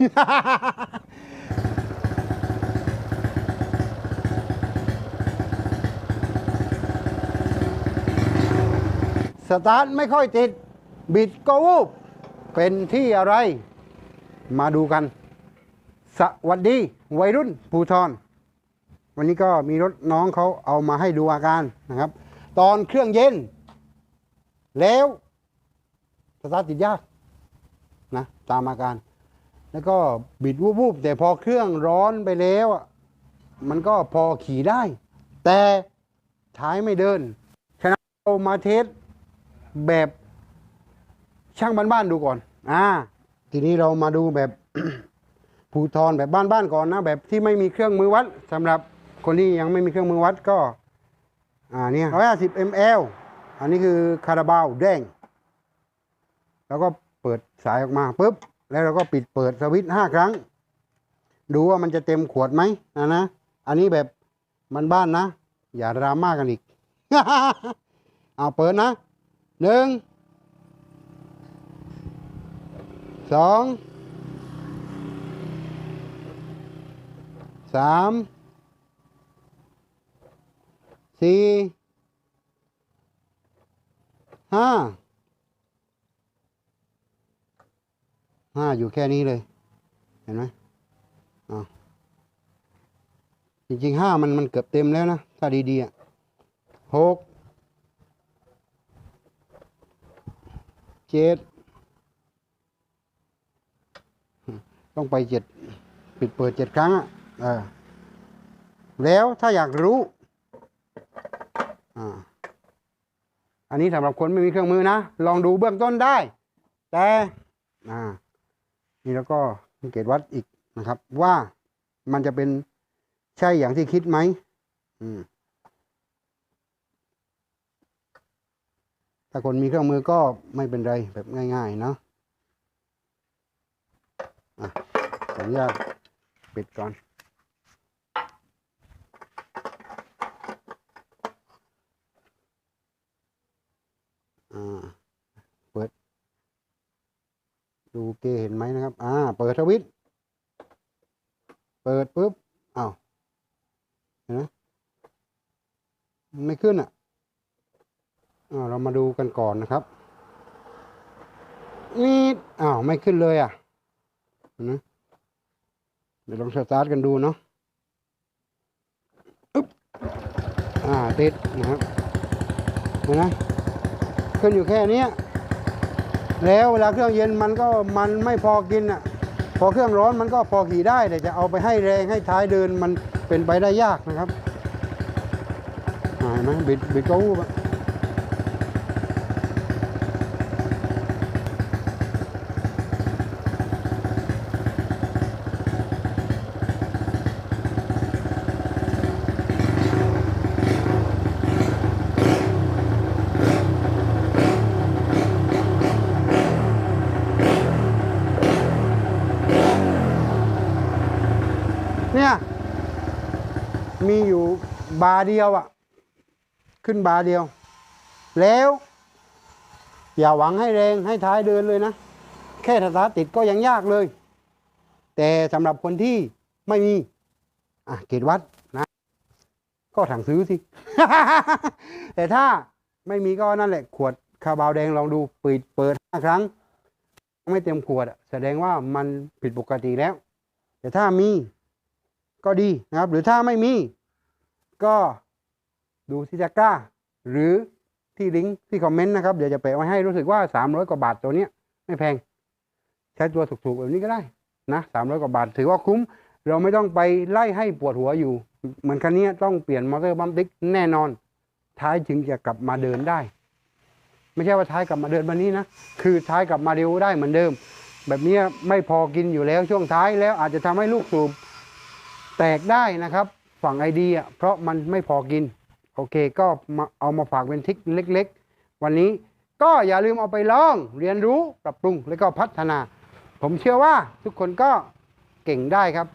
สตาร์ทไม่ค่อยติด บิดก็วูบ เป็นที่อะไร มาดูกัน สวัสดี วัยรุ่นภูทร วันนี้ก็มีรถน้องเขาเอามาให้ดูอาการนะครับ ตอนเครื่องเย็น แล้วสตาร์ทติดยากนะ ตามอาการ แล้วก็บิดวูบๆแต่พอเครื่องร้อนไปแล้วมันก็พอขี่ได้ แต่ท้ายไม่เดิน ฉะนั้นเรามาเทสแบบช่างบ้านๆดูก่อน อ่า ทีนี้เรามาดูแบบภูทรแบบบ้านๆก่อนนะ แบบที่ไม่มีเครื่องมือวัดสำหรับคนที่ยังไม่มีเครื่องมือวัดก็ อ่าเนี่ยร้อยห้าสิบ ml อันนี้คือคาราบาวแดง แล้วก็เปิดสายออกมาปุ๊บ แล้วเราก็ปิดเปิดสวิตช์ห้าครั้ง ดูว่ามันจะเต็มขวดไหมนะนะ อันนี้แบบมันบ้านนะ อย่าดราม่ากันอีก เอาเปิดนะหนึ่งสองสามสี่ห้า ห้าอยู่แค่นี้เลย เห็นไหมอ้าจริงๆห้ามันมันเกือบเต็มแล้วนะ ถ้าดีๆอะหกเจ็ดต้องไปเจ็ดปิดเปิดเจ็ดครั้งอะเออแล้วถ้าอยากรู้อ่าอันนี้สำหรับคนไม่มีเครื่องมือนะ ลองดูเบื้องต้นได้ แต่อ่า นี่แล้วก็สังเกตวัดอีกนะครับ ว่ามันจะเป็นใช่อย่างที่คิดไหมอืมถ้าคนมีเครื่องมือก็ไม่เป็นไรแบบง่ายๆเนาะอะขออนุญาตปิดก่อน อ่า เปิด ดู เกเห็นไหมนะครับ อ่า เปิดสวิต เปิดปุ๊บอ้าวเห็นไหมไม่ขึ้นอะอ่าเรามาดูกันก่อนนะครับนี่อ้าวไม่ขึ้นเลยอะนะเดี๋ยวลองสตาร์ทกันดูเนาะอึ๊บอ่าติดนะครับเห็นไหมขึ้นอยู่แค่นี้ แล้วเวลาเครื่องเย็นมันก็มันไม่พอกินอะพอเครื่องร้อนมันก็พอขี่ได้แต่จะเอาไปให้แรงให้ท้ายเดินมันเป็นไปได้ยากนะครับอ่าเห็นไหมบิดบิดก็วูบ มีอยู่บาเดียวอะขึ้นบาเดียว แล้ว อย่าหวังให้แรงให้ท้ายเดินเลยนะ แค่สตาร์ติดก็ยังยากเลย แต่สำหรับคนที่ไม่มี อะเกตวัดนะ ก็ถังซื้อสิ แต่ถ้าไม่มีก็นั่นแหละขวดคาบาวแดงลองดูปิดเปิดห้าครั้ง ไม่เต็มขวดแสดงว่ามันผิดปกติแล้ว แต่ถ้ามี ก็ดีนะครับ หรือถ้าไม่มี ก็ดูที่ตะกร้า หรือที่ลิงก์ที่คอมเมนต์นะครับ เดี๋ยวจะแปะไว้ให้รู้สึกว่า 300 กว่าบาทตัวเนี้ยไม่แพง ใช้ตัวถูกๆแบบนี้ก็ได้นะ300กว่าบาท ถือว่าคุ้ม เราไม่ต้องไปไล่ให้ปวดหัวอยู่ เหมือนคันนี้ต้องเปลี่ยนมอเตอร์บัมติ๊กแน่นอน ท้ายจึงจะกลับมาเดินได้ ไม่ใช่ว่าท้ายกลับมาเดินวันนี้นะ คือท้ายกลับมาเร็วได้เหมือนเดิม แบบนี้ไม่พอกินอยู่แล้วช่วงท้ายแล้วอาจจะทำให้ลูกสูบ แตกได้นะครับฝั่งไอเดียเพราะมันไม่พอกิน โอเคก็มาเอามาฝากเป็นทิกเล็กๆ วันนี้ก็อย่าลืมเอาไปลองเรียนรู้ปรับปรุงแล้วก็พัฒนา ผมเชื่อว่าทุกคนก็เก่งได้ครับ